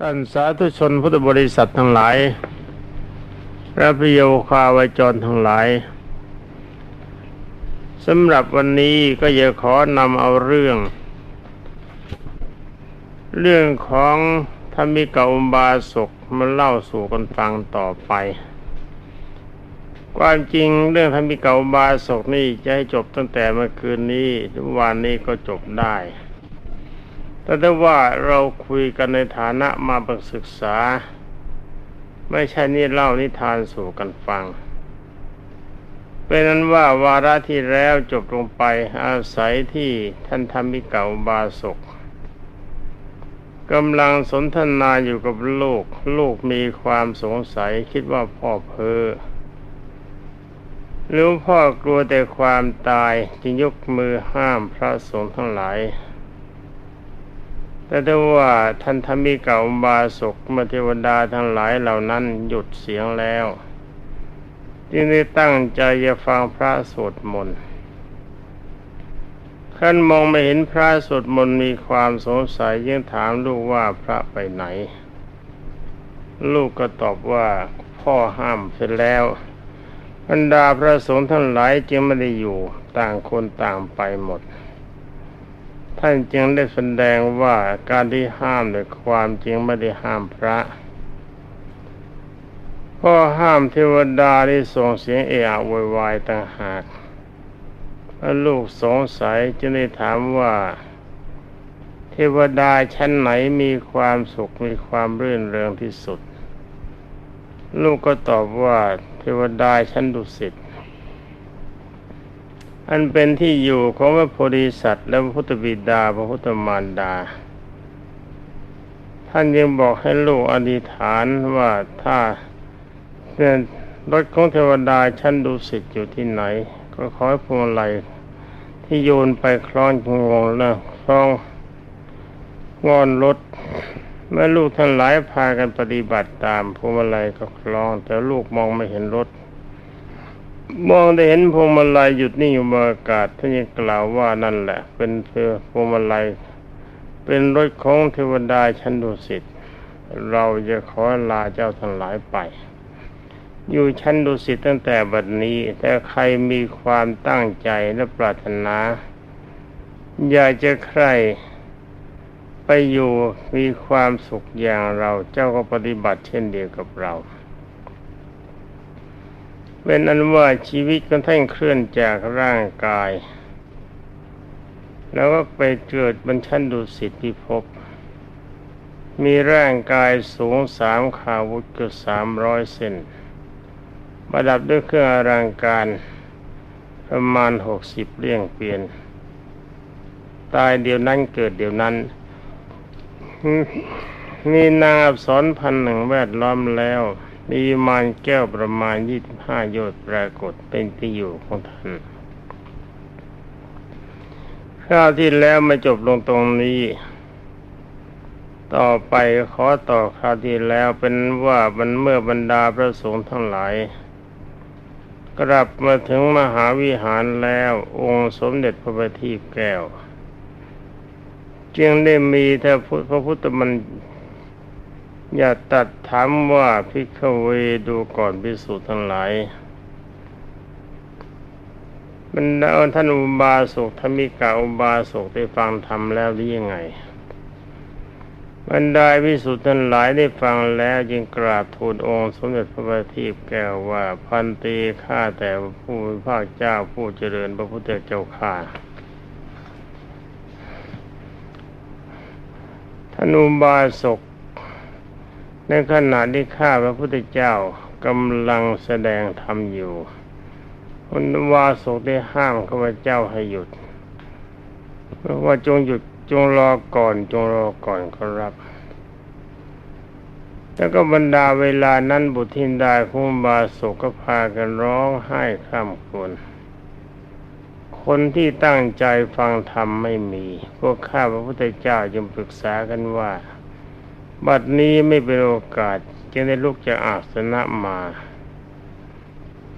ท่านสาธุชนพุทธบริษัททั้งหลาย พระพิโยคาวจรทั้งหลายสำหรับวันนี้ก็จะขอนำเอาเรื่อง เรื่องของธรรมิกาอุบาสกมาเล่าสู่กันฟังต่อไป ความจริงเรื่องธรรมิกาอุบาสกนี่จะให้จบตั้งแต่เมื่อคืนนี้ทุกวันนี้ก็จบได้ แต่ถ้ว่าเราคุยกันในฐานะมาบังศึกษา ไม่ใช่นี่เล่านิทานสู่กันฟัง เป็นนั้นว่าวาระที่แล้วจบลงไปอาศัยที่ท่านธรรมิเก่าบาศกกำลังสนทนาอยู่กับลูก ลูกมีความสงสัยคิดว่าพ่อเพ้อหรือพ่อกลัวแต่ความตายจึงยกมือห้ามพระสงฆ์ทั้งหลาย แต่ถ้าว่าท่านธรรมิกาบาศกมเทวดาทั้งหลายเหล่านั้นหยุดเสียงแล้วจึงได้ตั้งใจจะฟังพระสวดมนต์ขั้นมองไม่เห็นพระสวดมนต์มีความสงสัยยังถามลูกว่าพระไปไหน ลูกก็ตอบว่าพ่อห้ามเสร็จแล้วบรรดาพระสงฆ์ทั้งหลายจึงไม่ได้อยู่ต่างคนต่างไปหมด ท่านจึงได้แสดงว่าการที่ห้ามโดยความจริงไม่ได้ห้ามพระพ่อห้ามเทวดาที่ส่งเสียงเอะอะโวยวายต่างหากลูกสงสัยจึงได้ถามว่า เทวดาชั้นไหนมีความสุขมีความรื่นเริงที่สุด ลูกก็ตอบว่าเทวดาชั้นดุสิต อันเป็นที่อยู่ของพระโพธิสัตว์ และพระพุทธบิดาพระพุทธมารดา ท่านยังบอกให้ลูกอธิษฐานว่าถ้าเป็นรถของเทวดาชั้นดุสิตอยู่ที่ไหน ก็ขอให้พวงมาลัยที่โยนไปคล้องงงนะคล้องงอนรถเมื่อลูกท่านหลายพากันปฏิบัติตามพวงมาลัยก็คล้อง แต่ลูกมองไม่เห็นรถ มองได้เห็นพวงมาลัยหยุดนิ่งอยู่บนอากาศท่านยังกล่าวว่านั่นแหละ เป็นเพื่อพวงมาลัย เป็นรถของเทวดาชั้นดุสิตเราจะขอลาเจ้าทั้งหลายไป อยู่ชั้นดุสิตตั้งแต่บัดนี้ แต่ใครมีความตั้งใจและปรารถนา อยากจะใครไปอยู่มีความสุขอย่างเราเจ้าก็ปฏิบัติเช่นเดียวกับเรา เป็นอันว่าชีวิตของท่านเคลื่อนจากร่างกาย แล้วก็ไปเกิดบนชั้นดุสิตพิภพมีร่างกายสูงสามขาวุธเกือบสามร้อยเซนประดับด้วยเครื่องอลังการประมาณหกสิบเลี่ยงเปลี่ยน ตายเดียวนั้นเกิดเดียวนั้น มีนางอับสรพันหนึ่งแวดล้อมแล้ว มีมานแก้วประมาณยี่สิบห้าโยชน์ปรากฏเป็นที่อยู่ของท่านคราวที่แล้วมาจบลงตรงนี้ ต่อไปขอต่อคราวที่แล้วเป็นว่าบรรเมื่อบรรดาพระสงฆ์ทั้งหลาย กลับมาถึงมหาวิหารแล้วองค์สมเด็จพระบัณฑิตแก้ว จึงได้มีแต่พระพุทธมัน อย่าตัดถามว่าพิกเวดูก่อนพิสูจน์ทั้งหลายบรรดาท่านอุบาสกธรรมิกาอุบาสกได้ฟังธรรมแล้วหรือยังไงบรรดาพิสุทธิ์ทั้งหลายได้ฟังแล้วจึงกราบทูลองค์สมเด็จพระบัณฑิตแก้วว่าพันตีข้าแต่ผู้พระเจ้าผู้เจริญพระพุทธเจ้าข้าท่านอุบาสก ในขณะที่ข้าพระพุทธเจ้ากำลังแสดงธรรมอยู่คนวาสุได้ห้ามข้าพเจ้าให้หยุดเพราะว่าจงหยุดจงรอก่อนจงรอก่อนครับ แล้วก็บรรดาเวลานั้นบุตรทินดาคุ้มบาสุก็พากันร้องไห้ข้ามคนคนที่ตั้งใจฟังธรรมไม่มี พวกข้าพระพุทธเจ้าจึงปรึกษากันว่า บัดนี้ไม่เป็นโอกาสจึงได้ลุกจากอาสนะมา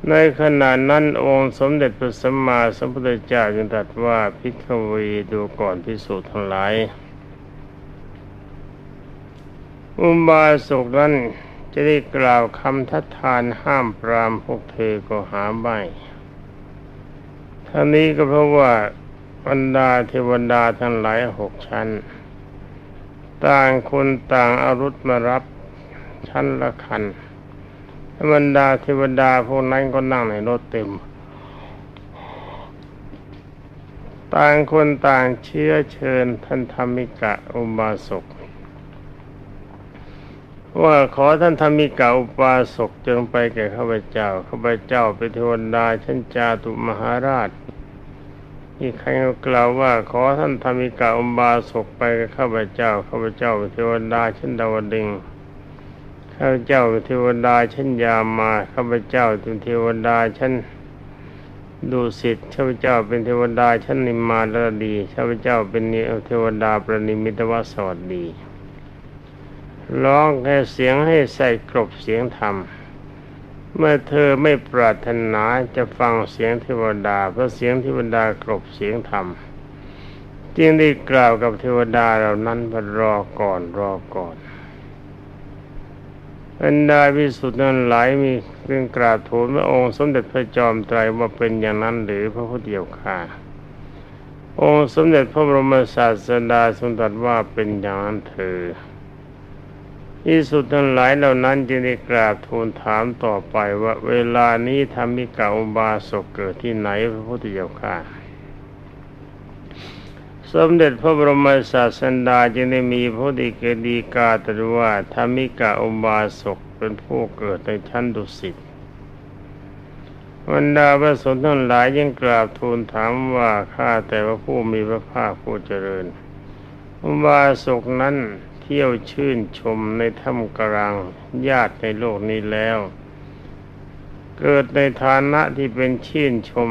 ในขณะนั้นองค์สมเด็จพระสัมมาสัมพุทธเจ้าจึงตรัสว่าพิกวีดูก่อนพิสูจน์ทั้งหลาย อุบาสกนั้นจะได้กล่าวคำทัดทานห้ามปรามพวกเธอก็หาไม่ท่านี้ก็เพราะว่าบรรดาเทวดาทั้งหลายหกชั้น ต่างคนต่างอารุธมารับชั้นละคันบรรดาเทวดาพวกนั้นก็นั่งในรถเต็ม ต่างคนต่างเชื้อเชิญท่านธรรมิกะอุบาสกว่าขอท่านธรรมิกาอุปาสกจงไปแก่ข้าพเจ้า ข้าพเจ้าเป็นเทวดาชั้นจาตุมหาราช อีกใครก็กล่าวว่าขอท่านธรรมิกาอุบาสกไปกับข้าพเจ้าข้าพเจ้าเทวดาชั้นดาวดึงข้าพเจ้าเทวดาชั้นยามาข้าพเจ้าเป็นเทวดาชั้นดูสิทธิ์ข้าพเจ้าเป็นเทวดาชั้นนิมมาลดีข้าพเจ้าเป็นเทวดาประนิมิตวสวัสดีร้องแค่เสียงให้ใส่กรบเสียงธรรม เมื่อเธอไม่ปรารถนาจะฟังเสียงเทวดา เพราะเสียงเทวดากรบเสียงธรรมจึงได้กล่าวกับเทวดาเหล่านั้นว่ารอก่อนรอก่อนบรรดาวิสุทธิ์นั้นหลายมีเรื่องกราบทูลพระองค์สมเด็จพระจอมไตรว่าเป็นอย่างนั้นหรือพระพุทธเจ้าค่ะ องค์สมเด็จพระบรมศาสดาทรงตรัสว่าเป็นอย่างนั้นเธอ ที่สุดทั้งหลายเหล่านั้นจึงได้กราบทูลถามต่อไปว่าเวลานี้ทำมิกาอุบาสกเกิดที่ไหนพระพุทธเจ้าค่ะสมเด็จพระบรมศาสดาจึงได้มีพระดิเกดีกาตรว่าธรรมิกาอุบาสกเป็นผู้เกิดในชั้นดุสิตบรรดาพระสนฆ์ทั้งหลายยังกราบทูลถามว่าข้าแต่ว่าผู้มีพระภาคผู้เจริญ อุบาสกนั้น เที่ยวชื่นชมในถ้ำกลางญาติในโลกนี้แล้ว เกิดในฐานะที่เป็นชื่นชม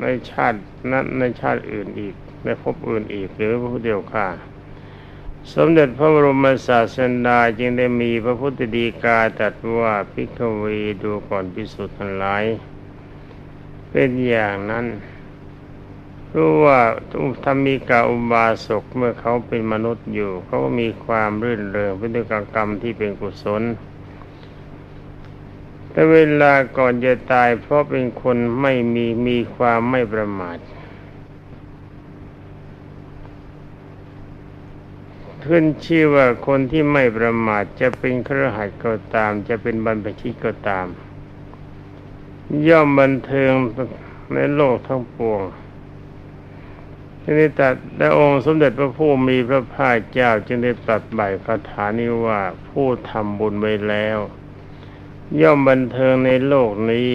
ในชาตินั้นในชาติอื่นอีก ในภพอื่นอีกหรือพระพุทธเจ้าค่ะ สมเด็จพระบรมศาสดาจึงได้มีพระพุทธดีกาตรัสว่าพิกเวดูก่อนพิสุทธิ์ทั้งหลาย เป็นอย่างนั้น รู้ว่าธรรมิกาอุบาสกเมื่อเขาเป็นมนุษย์อยู่เขาก็มีความรื่นเริงเป็นด้วยกรรมที่เป็นกุศล แต่เวลาก่อนจะตายเพราะเป็นคนไม่มีมีความไม่ประมาทขึ้นชื่อว่าคนที่ไม่ประมาทจะเป็นเครหัสก็ตาม จะเป็นบรรพชิตก็ตาม ย่อมบันเทิงในโลกทั้งปวง ทีนี้ตัดและองค์สมเด็จพระผู้มีพระภาคเจ้าจึงได้ตรัสใบคาถานี้ว่าผู้ทำบุญไว้แล้ว ย่อมบันเทิงในโลกนี้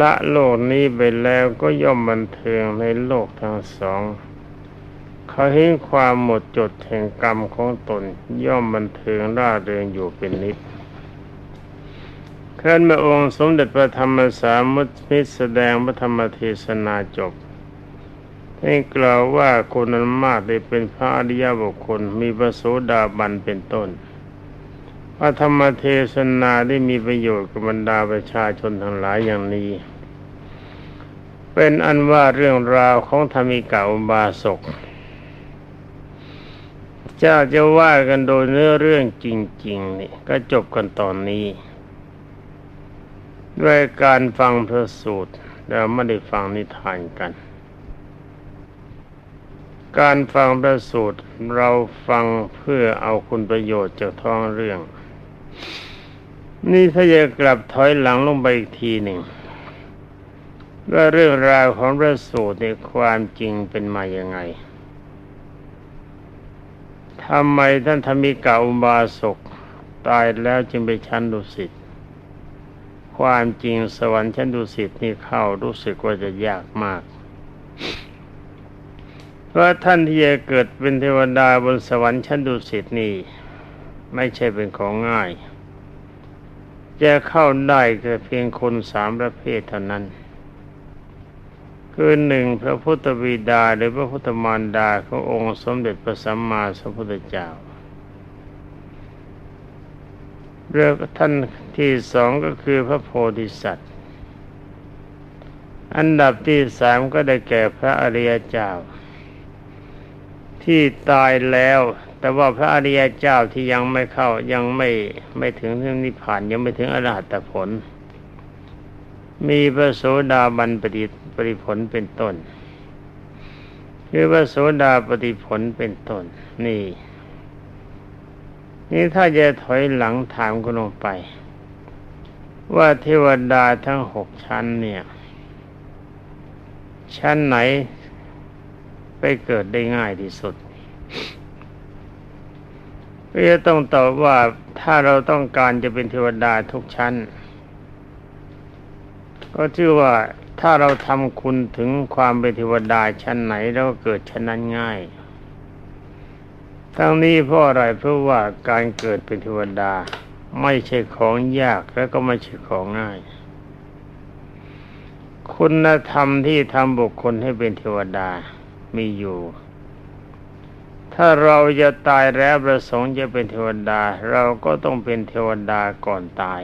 ละโลกนี้ไปแล้วก็ย่อมบันเทิงในโลกทั้งสองเขาเห็นความหมดจดแห่งกรรมของตนย่อมบันเทิงร่าเริงอยู่เป็นนิดขั้นเมื่อองค์สมเด็จพระธรรมสามุทิแสดงพระธรรมเทศนาจบ ให้กล่าวว่าคนนั้นมากได้เป็นพระอริยบุคคล มีพระโสดาบันเป็นต้น พระธรรมเทศนาได้มีประโยชน์กับบรรดาประชาชนทั้งหลายอย่างนี้ เป็นอันว่าเรื่องราวของธรรมิกาอุบาสกเจ้าจะว่ากันโดยเนื้อเรื่องจริง ๆ นี่ก็จบกันตอนนี้ ด้วยการฟังพระสูตรแล้วไม่ได้ฟังนิทานกัน การฟังพระสูตรเราฟังเพื่อเอาคุณประโยชน์จากท้องเรื่อง นี่ถ้าจะกลับถอยหลังลงไปอีกทีหนึ่งว่าเรื่องราวของพระสูตรในความจริงเป็นมาอย่างไงทำไมท่านธรรมิกาอุบาสกตายแล้วจึงไปชั้นดุสิต ความจริงสวรรค์ชั้นดุสิตนี่เข้ารู้สึกว่าจะยากมาก เพราท่านที่จะเกิดเป็นเทวดาบนสวรรค์ชั้นดุสิตนี่ไม่ใช่เป็นของง่าย จะเข้าได้ก็เพียงคนสามประเภทเท่านั้น คือหนึ่งพระพุทธบิดาหรือพระพุทธมารดาขององค์สมเด็จพระสัมมาสัมพุทธเจ้าเรื่องท่านที่สองก็คือพระโพธิสัตว์ อันดับที่สามก็ได้แก่พระอริยเจ้า ที่ตายแล้ว แต่ว่าพระอริยเจ้าที่ยังไม่เข้ายังไม่ไม่ถึงนิพพานยังไม่ถึงอรหัตผล มีพระโสดาบันปฏิปฏิผลเป็นต้นคือพระโสดาปฏิผลเป็นต้น นี่ นี่ถ้าจะถอยหลังถามกันลงไป ว่าเทวดาทั้งหกชั้นเนี่ย ชั้นไหน ไปเกิดได้ง่ายที่สุดก็จะต้องตอบว่าถ้าเราต้องการจะเป็นเทวดาทุกชั้น ก็ชื่อว่าถ้าเราทำคุณถึงความเป็นเทวดาชั้นไหนเราก็เกิดชั้นนั้นง่าย ทั้งนี้เพราะอะไรเพราะว่าการเกิดเป็นเทวดาไม่ใช่ของยากและก็ไม่ใช่ของง่าย คุณธรรมที่ทำบุคคลให้เป็นเทวดา มีอยู่ ถ้าเราจะตายแล้วประสงค์จะเป็นเทวดา เราก็ต้องเป็นเทวดาก่อนตาย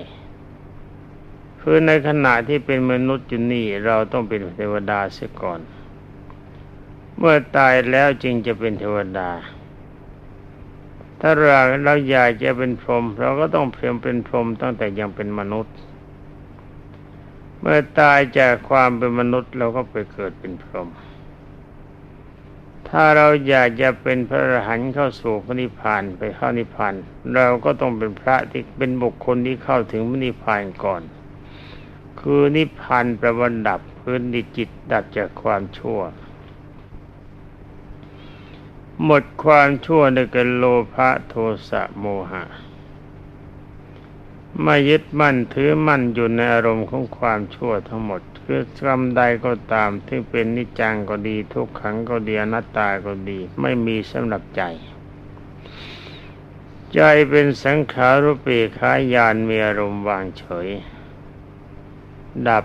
คือในขณะที่เป็นมนุษย์อยู่นี่เราต้องเป็นเทวดาเสียก่อน เมื่อตายแล้วจึงจะเป็นเทวดา ถ้าเราเราอยากจะเป็นพรหมเราก็ต้องเพียงเป็นพรหมตั้งแต่ยังเป็นมนุษย์เมื่อตายจากความเป็นมนุษย์เราก็ไปเกิดเป็นพรหม ถ้าเราอยากจะเป็นพระอรหันต์เข้าสู่พระนิพพานไปเข้านิพพานเราก็ต้องเป็นพระที่เป็นบุคคลที่เข้าถึงพระนิพพานก่อน คือนิพพานประวันดับพื้นดิจิตดับจากความชั่ว หมดความชั่วในกันโลภะโทสะโมหะไม่ยึดมั่นถือมั่นอยู่ในอารมณ์ของความชั่วทั้งหมด คือกรรมใดก็ตามที่เป็นนิจังก็ดี ทุกขังก็ดีอนัตตาก็ดี ไม่มีสำหรับใจ ใจเป็นสังขารุปีขายานมีอารมณ์วางเฉย ดับ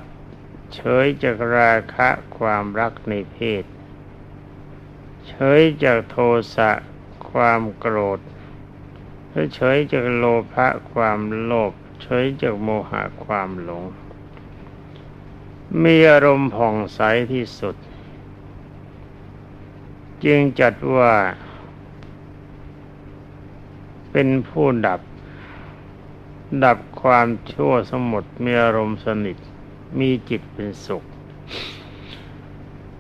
เฉยจากราคะความรักในเพศ เฉยจากโทสะความโกรธเฉยจากโลภะความโลภเฉยจากโมหะความหลง มีอารมณ์ผ่องใสที่สุด จึงจัดว่า เป็นผู้ดับ ดับความชั่วสมุดมีอารมณ์สนิท มีจิตเป็นสุข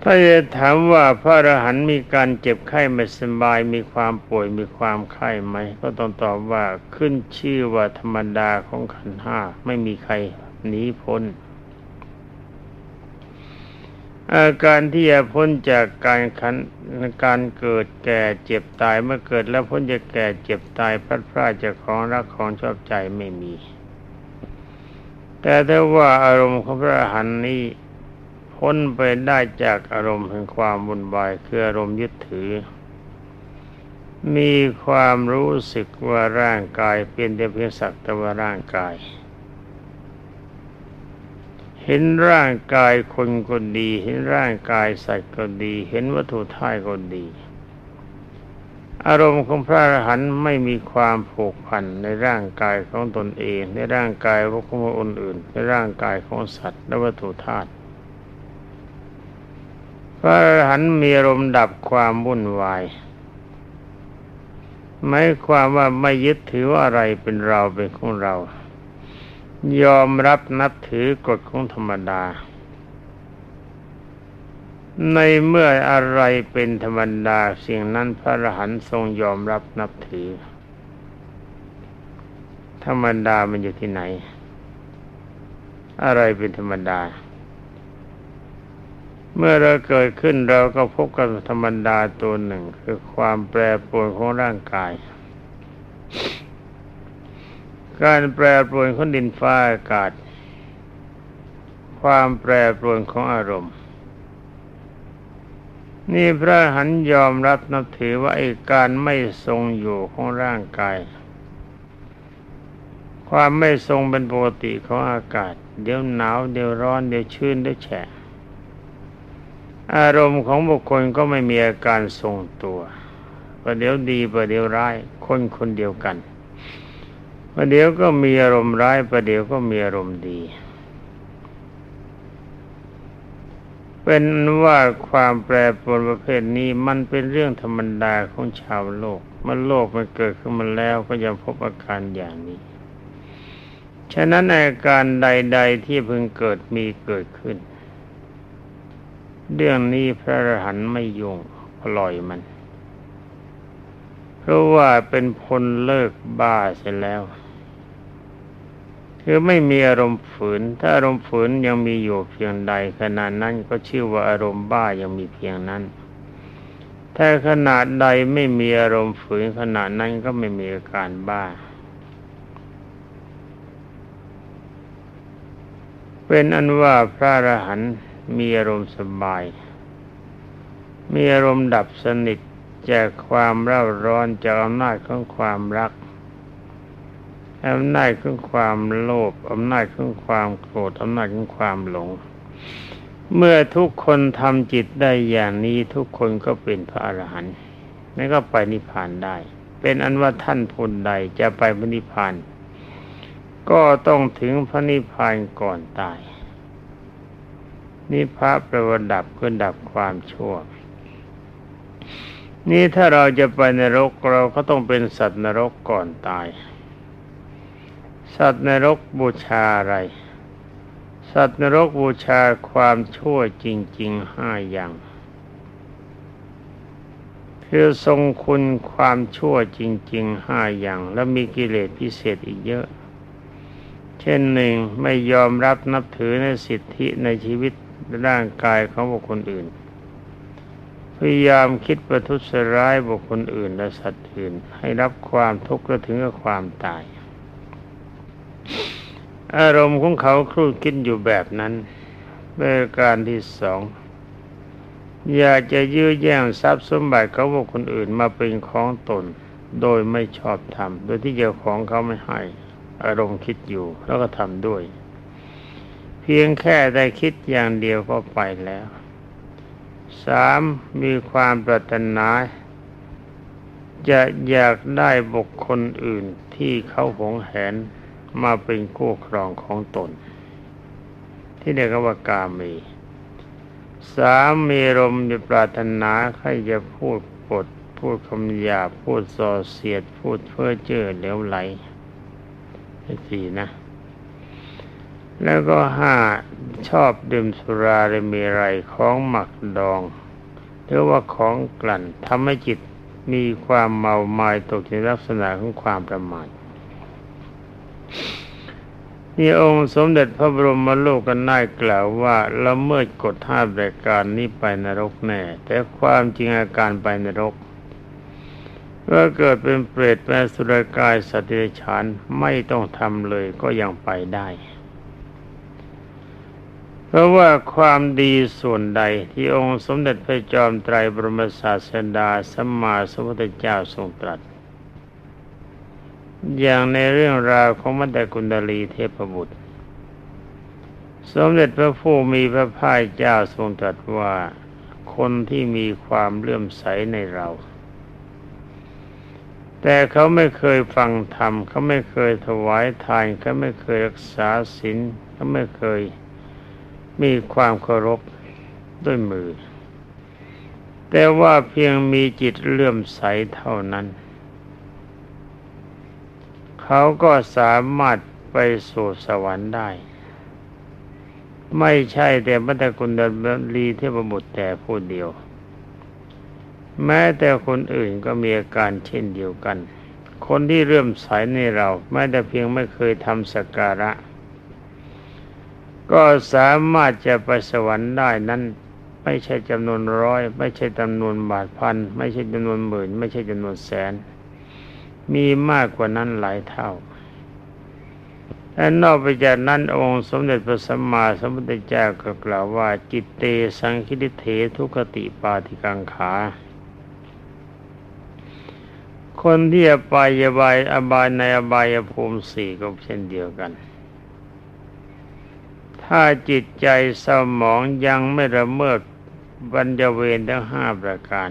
ถ้าจะถามว่าพระอรหันต์มีการเจ็บไข้ไม่สบาย มีความป่วยมีความไข้ไหม ก็ต้องตอบว่าขึ้นชื่อว่าธรรมดาของขันห้าไม่มีใครหนีพ้น อาการที่จะพ้นจากการขันการเกิดแก่เจ็บตายเมื่อเกิดแล้วพ้นจากแก่เจ็บตายพัดพลาดจากของรักของชอบใจไม่มี แต่ถ้าว่าอารมณ์ของพระอรหันต์นี้พ้นไปได้จากอารมณ์แห่งความวุ่นวายคืออารมณ์ยึดถือ มีความรู้สึกว่าร่างกายเป็นแต่เพียงสักแต่ว่าร่างกาย เห็นร่างกายคนก็ดี เห็นร่างกายสัตว์ก็ดี เห็นวัตถุท่ายก็ดี อารมณ์ของพระอรหันต์ไม่มีความผูกพันในร่างกายของตนเอง ในร่างกายของคนอื่น ในร่างกายของสัตว์และวัตถุธาตุพระอรหันต์มีอารมณ์ดับความวุ่นวายหมายความว่าไม่ยึดถือว่าอะไรเป็นเราเป็นของเรา ยอมรับนับถือกฎของธรรมดา ในเมื่ออะไรเป็นธรรมดาสิ่งนั้นพระอรหันต์ทรงยอมรับนับถือ ธรรมดามันอยู่ที่ไหน อะไรเป็นธรรมดา เมื่อเราเกิดขึ้นเราก็พบกับธรรมดาตัวหนึ่ง คือความแปรปรวนของร่างกาย การแปรปรวนของดินฟ้าอากาศ ความแปรปรวนของอารมณ์ นี่พระหันยอมรับนับถือว่าไอ้การไม่ทรงอยู่ของร่างกาย ความไม่ทรงเป็นปกติของอากาศ เดี๋ยวหนาวเดี๋ยวร้อนเดี๋ยวชื้นเดี๋ยวแฉะอารมณ์ของบุคคลก็ไม่มีอาการทรงตัวประเดี๋ยวดีประเดี๋ยวร้าย คนคนเดียวกัน ประเดี๋ยวก็มีอารมณ์ร้ายประเดี๋ยวก็มีอารมณ์ดี เป็นว่าความแปรปรวนประเภทนี้มันเป็นเรื่องธรรมดาของชาวโลกเมื่อโลกมันเกิดขึ้นมาแล้วก็ยังพบอาการอย่างนี้ ฉะนั้นอาการใด ๆที่เพิ่งเกิดมีเกิดขึ้น เรื่องนี้พระอรหันต์ไม่ยุ่งปล่อยมัน เพราะว่าเป็นพลเลิกบ้าเสร็จแล้ว คือไม่มีอารมณ์ฝืน ถ้าอารมณ์ฝืนยังมีอยู่เพียงใดขนาดนั้นก็ชื่อว่าอารมณ์บ้ายังมีเพียงนั้น ถ้าขนาดใดไม่มีอารมณ์ฝืนขนาดนั้นก็ไม่มีอาการบ้า เป็นอันว่าพระอรหันต์มีอารมณ์สบาย มีอารมณ์ดับสนิทจากความเร่าร้อนจากอำนาจของความรัก อำนาจของความโลภอำนาจของความโกรธอำนาจของความหลง เมื่อทุกคนทำจิตได้อย่างนี้ทุกคนก็เป็นพระอรหันต์นั่นก็ไปนิพพานได้ เป็นอันว่าท่านพูนใดจะไปนิพพาน ก็ต้องถึงพระนิพพานก่อนตาย นิพพานประวัดับคือดับความชั่วนี่ถ้าเราจะไปนรกเราก็ต้องเป็นสัตว์นรกก่อนตาย สัตว์นรกบูชาอะไร สัตว์นรกบูชาความชั่วจริงๆห้าอย่างคือทรงคุณความชั่วจริงๆห้าอย่าง แล้วมีกิเลสพิเศษอีกเยอะ เช่นหนึ่งไม่ยอมรับนับถือในสิทธิในชีวิตร่างกายของบุคคลอื่น พยายามคิดประทุษร้ายบุคคลอื่นและสัตว์อื่น ให้รับความทุกข์และถึงกับความตาย อารมณ์ของเขาครูดคิดอยู่แบบนั้นเป็นการที่สองอยากจะยื้อแย่งทรัพย์สมบัติเขาบุคคลอื่นมาเป็นของตน โดยไม่ชอบทำโดยที่เจ้าของเขาไม่ให้อารมณ์คิดอยู่แล้วก็ทำด้วย เพียงแค่ได้คิดอย่างเดียวก็ไปแล้วสามมีความปรารถนาจะอยากได้บุคคลอื่นที่เขาหงแหน มาเป็นคู่ครองของตน ที่เรียกว่ากามี สามมีรมมีปรารถนาใครจะพูดปด พูดคำหยาพูดส่อเสียด พูดเพ้อเจ้อเหลวไหลสี่นะ แล้วก็ห้าชอบดื่มสุราหรือมีไรของหมักดอง หรือว่าของกลั่นทำให้จิตมีความเมาหมายตกในลักษณะของความประมาท นี่องค์สมเด็จพระบรมโลกกันน่ายกล่าวว่าละเมิดกฎห้ารายการนี้ไปนรกแน่ แต่ความจริงอาการไปนรกว่าเกิดเป็นเปรตเป็นสุรกายสติฉานไม่ต้องทำเลยก็ยังไปได้ เพราะว่าความดีส่วนใดที่องค์สมเด็จพระจอมไตรบรมศาสดาสัมมาสัมพุทธเจ้าทรงตรัส อย่างในเรื่องราวของมัตตกุณดลีเทพบุตร สมเด็จพระผู้มีพระภาคเจ้าทรงตรัสว่าคนที่มีความเลื่อมใสในเรา แต่เขาไม่เคยฟังธรรมเขาไม่เคยถวายทานเขาไม่เคยรักษาศีลเขาไม่เคยมีความเคารพด้วยมือ แต่ว่าเพียงมีจิตเลื่อมใสเท่านั้น เขาก็สามารถไปสู่สวรรค์ได้ ไม่ใช่แต่มัตะกุณดลีเทพบุตรแต่ผู้เดียว แม้แต่คนอื่นก็มีอาการเช่นเดียวกัน คนที่เริ่มใสในเราแม้แต่เพียงไม่เคยทำสักการะ ก็สามารถจะไปสวรรค์ได้นั้นไม่ใช่จำนวนร้อย ไม่ใช่จำนวนบาทพัน ไม่ใช่จำนวนหมื่น ไม่ใช่จำนวนแสน มีมากกว่านั้นหลายเท่าและนอกไปจากนั้นองค์สมเด็จพระสัมมาสัมพุทธเจ้าก็กล่าวว่า จิตเตสังคิริเถทุกติปาติกังขา คนที่อบายบายอบายในอบายภูมิสี่ก็เช่นเดียวกัน ถ้าจิตใจสมองยังไม่ระเมิดบรรจเวรทั้งห้าประการ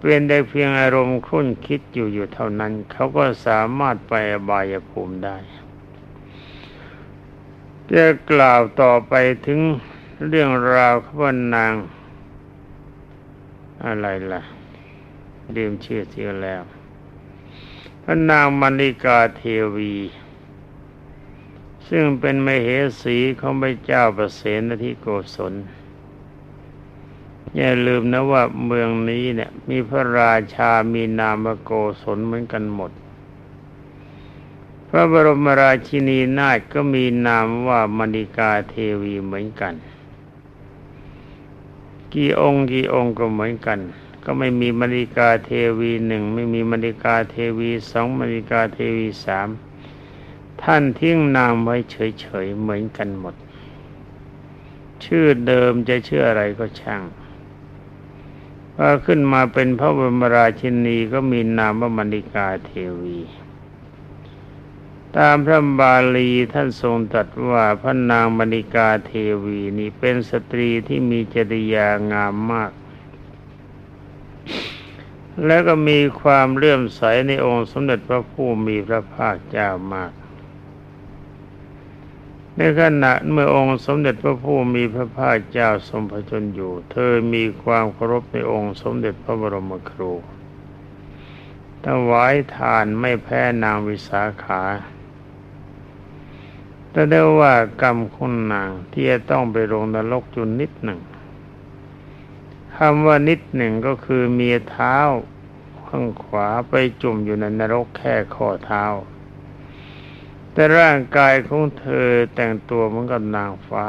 เป็นได้เพียงอารมณ์คุ้นคิดอยู่อยู่เท่านั้น เขาก็สามารถไปอบายภูมิได้ จะกล่าวต่อไปถึงเรื่องราวขบวนนาง อะไรล่ะลืมชื่อเสียแล้วพระนางมณิกาเทวี ซึ่งเป็นมเหสีของพระเจ้าประเสนที่โกศล อย่าลืมนะว่าเมืองนี้เนี่ยมีพระราชามีนามโกศลเหมือนกันหมด พระบรมราชินีนาถก็มีนามว่ามณิกาเทวีเหมือนกัน กี่องค์กี่องค์ก็เหมือนกัน ก็ไม่มีมณิกาเทวีหนึ่งไม่มีมณิกาเทวีสองมณิกาเทวีสามท่านทิ้งนามไว้เฉยๆเหมือนกันหมด ชื่อเดิมจะชื่ออะไรก็ช่าง ขึ้นมาเป็นพระบรมราชินีก็มีนามว่ามณิกาเทวี ตามพระบาลีท่านทรงตรัสว่าพระนางมณิกาเทวีนี้เป็นสตรีที่มีจริยางามมาก แล้วก็มีความเลื่อมใสในองค์สมเด็จพระผู้มีพระภาคเจ้ามาก ในขณะเมื่อองค์สมเด็จพระผู้มีพระภาคเจ้าทรงพระชนอยู่ เธอมีความเคารพในองค์สมเด็จพระบรมครูถวายทานไม่แพ้นางวิสาขา แต่ได้ว่ากรรมคุณนางที่จะต้องไปลงนรกจุนนิดหนึ่งคำว่านิดหนึ่งก็คือมีเท้าข้างขวาไปจุ่มอยู่ในนรกแค่ข้อเท้า แต่ร่างกายของเธอแต่งตัวเหมือนกับนางฟ้า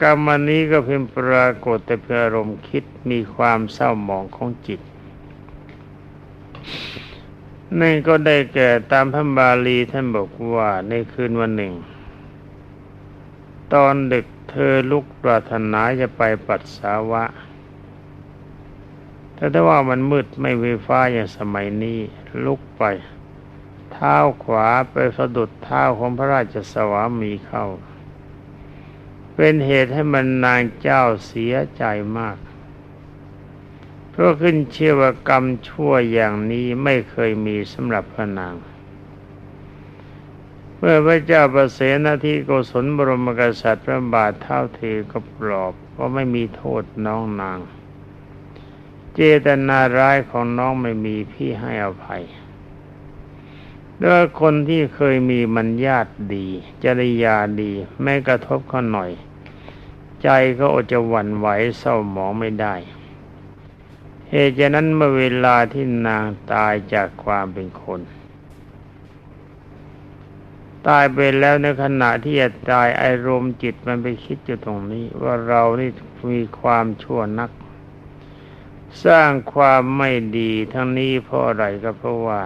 กรรมนี้ก็เพียงปรากฏแต่เพียงอารมณ์คิดมีความเศร้าหมองของจิตนั่นก็ได้แก่ตามพระบาลีท่านบอกว่าในคืนวันหนึ่ง ตอนดึกเธอลุกปรารถนาจะไปปัสสาวะ แต่ถ้าว่ามันมืดไม่มีฟ้าอย่างสมัยนี้ลุกไป เท้าขวาไปสะดุดเท้าของพระราชสวามีเข้า เป็นเหตุให้มันนางเจ้าเสียใจมาก เพราะขึ้นเชื่อว่ากรรมชั่วอย่างนี้ไม่เคยมีสำหรับพระนาง เมื่อพระเจ้าประเสนาทิโกศลบรมกษัตริย์พระบาทเท่าเทก็ปลอบเพราะไม่มีโทษน้องนาง เจตนาร้ายของน้องไม่มีพี่ให้อภัย ด้วยคนที่เคยมีมันญาติดี จริยาดี ไม่กระทบเขาหน่อย ใจก็อดจะหวั่นไหวเศร้าหมองไม่ได้ เหตุฉะนั้นเมื่อเวลาที่นางตายจากความเป็นคน ตายไปแล้วในขณะที่จะตายอารมณ์จิตมันไปคิดอยู่ตรงนี้ ว่าเรานี่มีความชั่วนัก สร้างความไม่ดีทั้งนี้เพราะอะไรก็เพราะว่า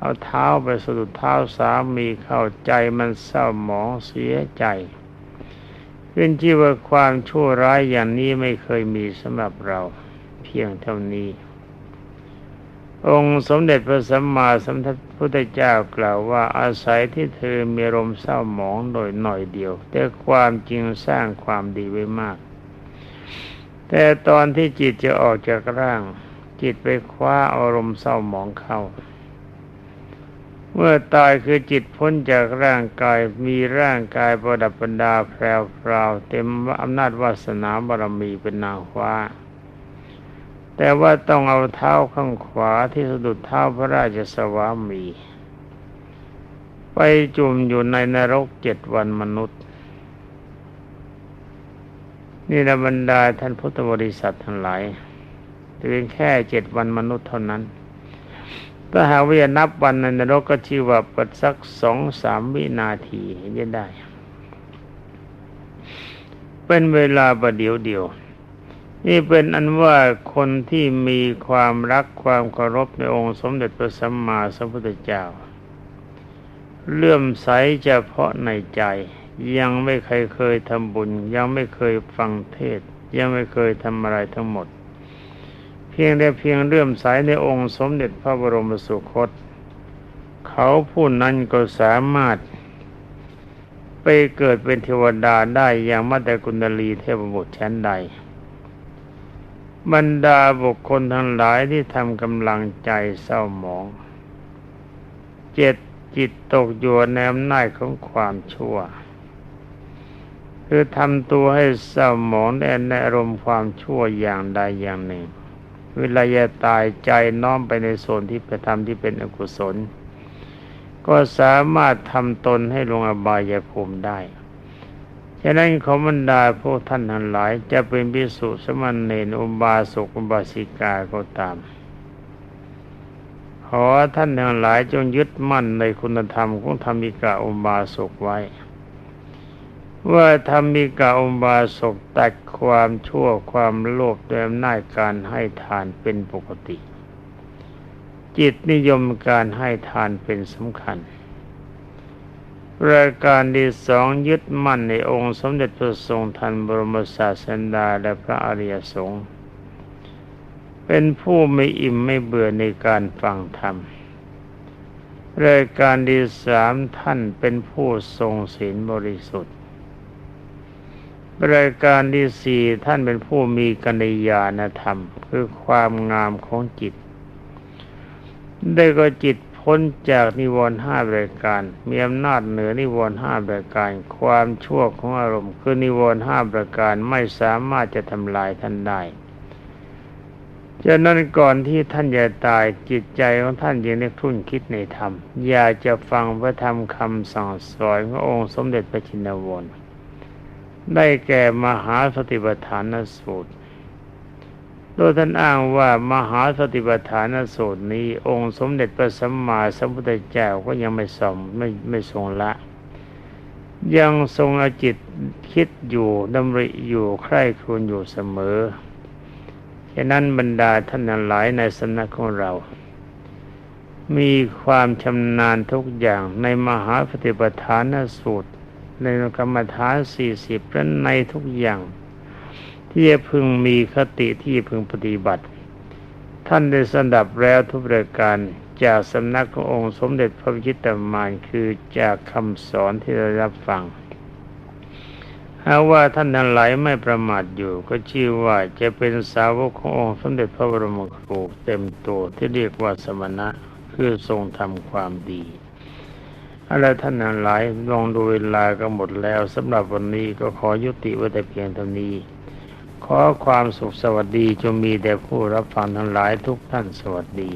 เอาเท้าไปสะดุดเท้าสามีเข้าใจมันเศร้าหมองเสียใจขึ้นที่ว่าความชั่วร้ายอย่างนี้ไม่เคยมีสำหรับเราเพียงเท่านี้ องค์สมเด็จพระสัมมาสัมพุทธเจ้ากล่าวว่าอาศัยที่เธอมีรมเศร้าหมองโดยหน่อยเดียว แต่ความจริงสร้างความดีไว้มาก แต่ตอนที่จิตจะออกจากร่าง จิตไปคว้าอารมณ์เศร้าหมองเข้า เมื่อตายคือจิตพ้นจากร่างกายมีร่างกายประดับประดาแพรวพราวเต็มอำนาจวาสนาบารมีเป็นนางฟ้า แต่ว่าต้องเอาเท้าข้างขวาที่สะดุดเท้าพระราชสวามี ไปจุ่มอยู่ในนรกเจ็ดวันมนุษย์ นี่นะบรรดาท่านพุทธบริษัททั้งหลายเพียงแค่เจ็ดวันมนุษย์เท่านั้น ถ้าหากว่านับวันในนรกก็ชื่อว่าปัดสักสองสามวินาทีจะได้ เป็นเวลาประเดียวเดียว นี่เป็นอันว่าคนที่มีความรักความเคารพในองค์สมเด็จพระสัมมาสัมพุทธเจ้า เลื่อมใสเฉพาะในใจ ยังไม่เคยเคยทำบุญ ยังไม่เคยฟังเทศ ยังไม่เคยทำอะไรทั้งหมด พียงแต่เพียงเลื่อมใสในองค์สมเด็จพระบรมสุคต เขาผู้นั้นก็สามารถ ไปเกิดเป็นเทวดาได้อย่างมัตตกุณลีเทพบุตรชั้นใด บรรดาบุคคลทั้งหลายที่ทำกำลังใจเศร้าหมอง เจ็ดจิตตกอยู่ในอำนาจของความชั่ว คือทำตัวให้เศร้าหมองในในอารมณ์ความชั่วอย่างใดอย่างหนึ่ง เวลาจะตายใจน้อมไปในส่วนที่ไปทำที่เป็นอกุศล ก็สามารถทำตนให้ลงอบายภูมิได้ ฉะนั้นขอบรรดาพวกท่านทั้งหลาย จะเป็นพิสุสมณเณรอุบาสกอุบาสิกาก็ตาม ขอท่านทั้งหลายจงยึดมั่นในคุณธรรมของธรรมิกาอุบาสกไว้ ว่าธรรมิกาอุบาสกตัดความชั่วความโลภด้วยอำนาจการให้ทานเป็นปกติ จิตนิยมการให้ทานเป็นสำคัญรายการที่สองยึดมั่นในองค์สมเด็จพระทรงทันบรมศาสดาและพระอริยสงฆ์เป็นผู้ไม่อิ่มไม่เบื่อในการฟังธรรมรายการที่สามท่านเป็นผู้ทรงศีลบริสุทธิ์ รายการที่สี่ท่านเป็นผู้มีกัญญาณธรรม คือความงามของจิต ได้ก็จิตพ้นจากนิวรณ์ห้ารายการ มีอำนาจเหนือนิวรณ์ห้ารายการ ความชั่วของอารมณ์ คือนิวรณ์ห้าประการไม่สามารถจะทำลายท่านได้ฉะนั้นก่อนที่ท่านจะตายจิตใจของท่านยังได้ครุ่นคิดในธรรม อยากจะฟังพระธรรมคำสั่งสอนขององค์สมเด็จพระชินวร ได้แก่มหาสติปัฏฐานสูตร โดยท่านอ้างว่ามหาสติปัฏฐานสูตรนี้ องค์สมเด็จพระสัมมาสัมพุทธเจ้าก็ยังไม่สมไม่ไม่ทรงละ ยังทรงอจิตคิดอยู่ดำริอยู่ใคร่ครวญอยู่เสมอฉะนั้นบรรดาท่านหลายในสำนักของเรา มีความชำนาญทุกอย่างในมหาปฏิปทานสูตร ในกรรมฐานสี่สิบและในทุกอย่าง ที่จะพึงมีคติที่พึงปฏิบัติ ท่านได้สดับแล้วทุกประการจากสำนักขององค์สมเด็จพระพิจิตรมานคือจากคำสอนที่ได้รับฟังหากว่าท่านทั้งหลายไม่ประมาทอยู่ ก็ชื่อว่าจะเป็นสาวกขององค์สมเด็จพระบรมครูเต็มตัวที่เรียกว่าสมณะคือทรงทำความดี อะไรท่านทั้งหลายลองดูเวลาก็หมดแล้วสำหรับวันนี้ก็ขอยุติไว้แต่เพียงเท่านี้ ขอความสุขสวัสดีจงมีแด่ผู้รับฟังทั้งหลายทุกท่านสวัสดี